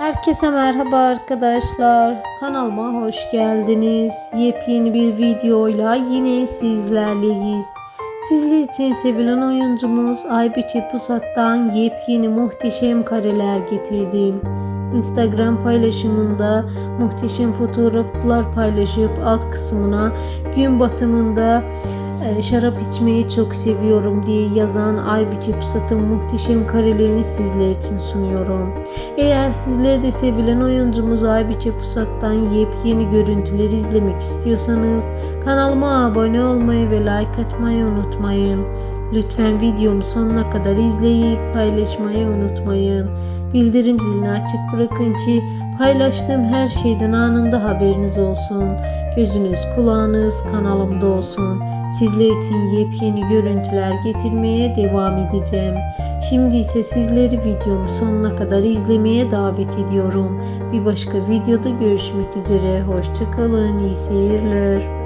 Herkese merhaba arkadaşlar. Kanalıma hoş geldiniz. Yepyeni bir videoyla yine sizlerleyiz. Sizler için sevilen oyuncumuz Aybüke Pusat'tan yepyeni muhteşem kareler getirdim. Instagram paylaşımında muhteşem fotoğraflar paylaşıp alt kısmına gün batımında şarap içmeyi çok seviyorum diye yazan Aybüke Pusat'ın muhteşem karelerini sizler için sunuyorum. Eğer sizler de sevilen oyuncumuz Aybüke Pusat'tan yepyeni görüntüleri izlemek istiyorsanız kanalıma abone olmayı ve like atmayı unutmayın. Lütfen videomu sonuna kadar izleyip paylaşmayı unutmayın. Bildirim zilini açık bırakın ki paylaştığım her şeyden anında haberiniz olsun. Gözünüz kulağınız kanalımda olsun. Sizler için yepyeni görüntüler getirmeye devam edeceğim. Şimdi ise sizleri videomu sonuna kadar izlemeye davet ediyorum. Bir başka videoda görüşmek üzere. Hoşçakalın. iyi seyirler.